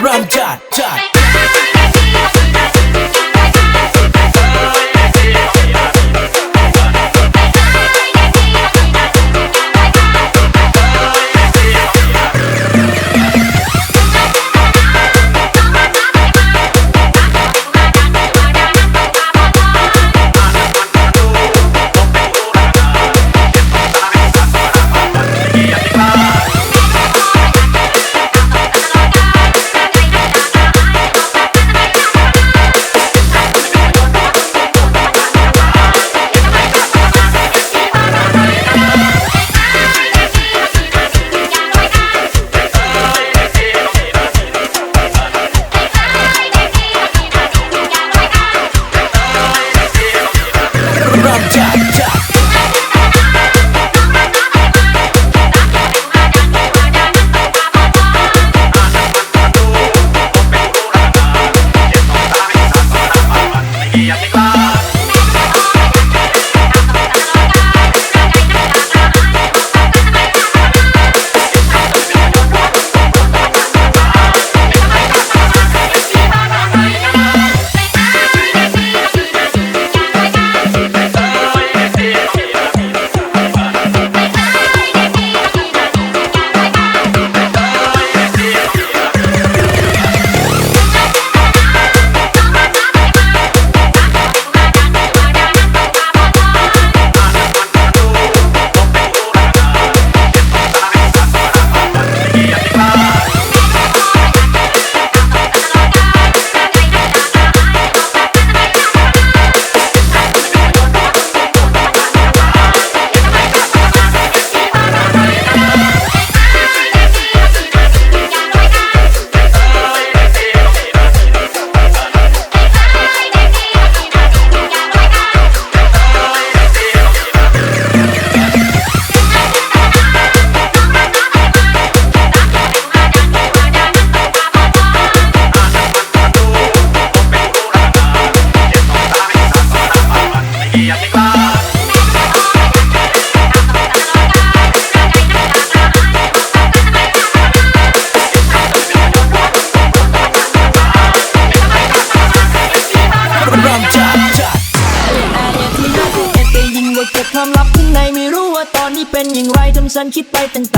Ram chat, chat. คิดไปต่าง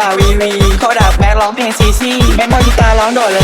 บาวีวีเขาดับแม็กร้องเพลงซีซีแม็กพอกีตาร้องโดดเลย